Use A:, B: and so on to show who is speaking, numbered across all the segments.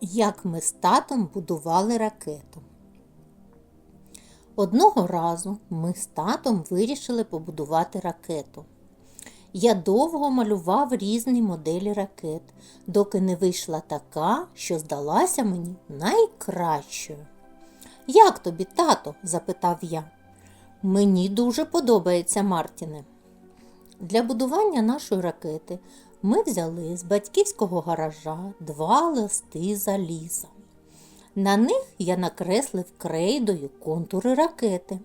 A: Як ми з татом будували ракету. Одного разу ми з татом вирішили побудувати ракету. Я довго малював різні моделі ракет, доки не вийшла така, що здалася мені найкращою. Як тобі, тато? запитав я. Мені дуже подобається Мартіне. Для будування нашої ракети ми взяли з батьківського гаража два листи заліза. На них я накреслив крейдою контури ракети.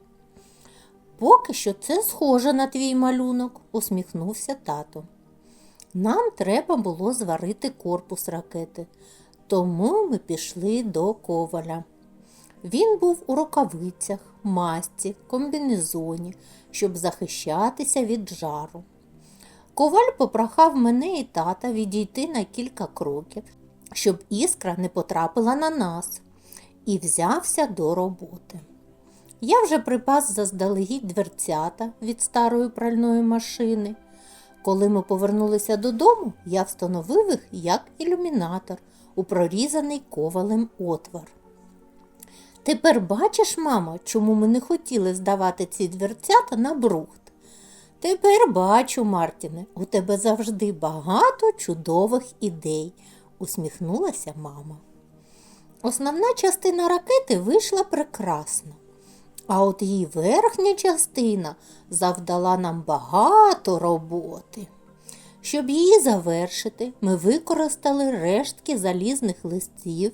A: Поки що це схоже на твій малюнок, усміхнувся тато. Нам треба було зварити корпус ракети, тому ми пішли до коваля. Він був у рукавицях, масці, комбінезоні, щоб захищатися від жару. Коваль попрохав мене і тата відійти на кілька кроків, щоб іскра не потрапила на нас, і взявся до роботи. Я вже припас заздалегідь дверцята від старої пральної машини. Коли ми повернулися додому, я встановив їх як ілюмінатор у прорізаний ковалем отвор. Тепер бачиш, мамо, чому ми не хотіли здавати ці дверцята на брухт? Тепер бачу, Мартіне, у тебе завжди багато чудових ідей, усміхнулася мама. Основна частина ракети вийшла прекрасно, а от її верхня частина завдала нам багато роботи. Щоб її завершити, ми використали рештки залізних листів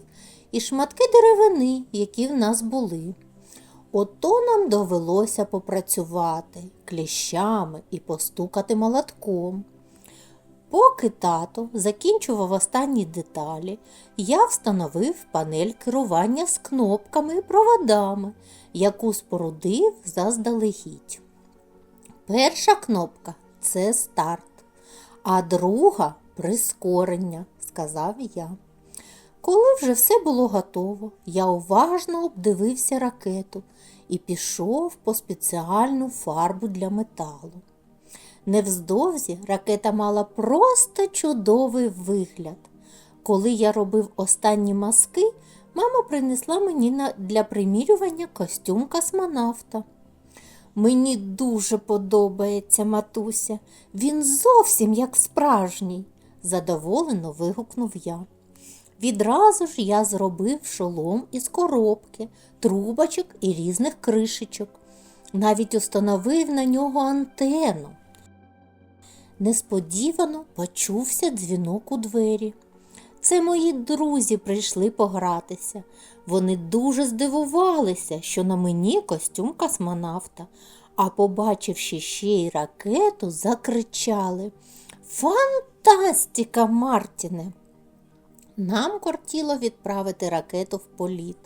A: і шматки деревини, які в нас були. Ото нам довелося попрацювати кліщами і постукати молотком. Поки тато закінчував останні деталі, я встановив панель керування з кнопками і проводами, яку спорудив заздалегідь. Перша кнопка це старт, а друга прискорення, сказав я. Коли вже все було готово, я уважно обдивився ракету і пішов по спеціальну фарбу для металу. Невздовзі ракета мала просто чудовий вигляд. Коли я робив останні маски, мама принесла мені для примірювання костюм космонавта. Мені дуже подобається, матуся, він зовсім як справжній, задоволено вигукнув я. Відразу ж я зробив шолом із коробки, трубочок і різних кришечок. Навіть установив на нього антенну. Несподівано почувся дзвінок у двері. Це мої друзі прийшли погратися. Вони дуже здивувалися, що на мені костюм космонавта, а, побачивши ще й ракету, закричали Фантастика, Мартіне! Нам кортіло відправити ракету в політ.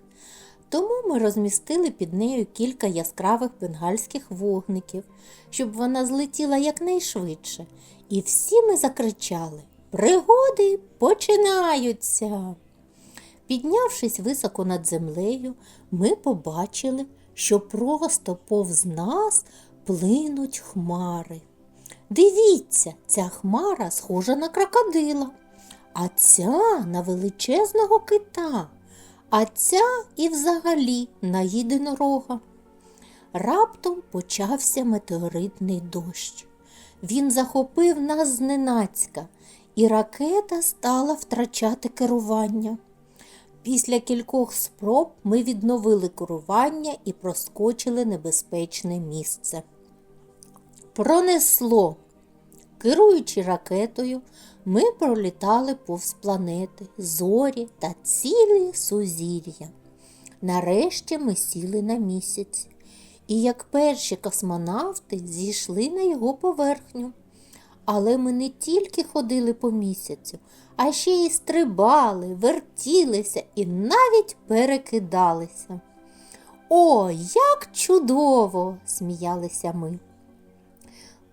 A: Тому ми розмістили під нею кілька яскравих бенгальських вогників, щоб вона злетіла якнайшвидше. І всі ми закричали Пригоди починаються. Піднявшись високо над землею, ми побачили, що просто повз нас плинуть хмари. Дивіться, ця хмара схожа на крокодила а ця на величезного кита, а ця і взагалі на єдинорога. Раптом почався метеоритний дощ. Він захопив нас зненацька, і ракета стала втрачати керування. Після кількох спроб ми відновили керування і проскочили небезпечне місце. Пронесло. Керуючи ракетою, ми пролітали повз планети, зорі та цілі сузір'я. Нарешті ми сіли на місяць, і як перші космонавти зійшли на його поверхню. Але ми не тільки ходили по місяцю, а ще й стрибали, вертілися і навіть перекидалися. О, як чудово! сміялися ми.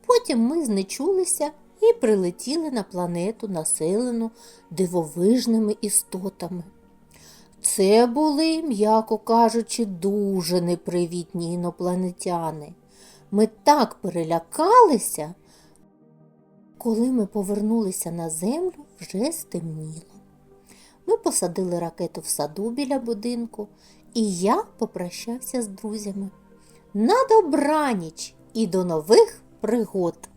A: Потім ми знечулися і прилетіли на планету, населену дивовижними істотами. Це були, м'яко кажучи, дуже непривітні інопланетяни. Ми так перелякалися, коли ми повернулися на землю, вже стемніло. Ми посадили ракету в саду біля будинку, і я попрощався з друзями. На добраніч і до нових пригод!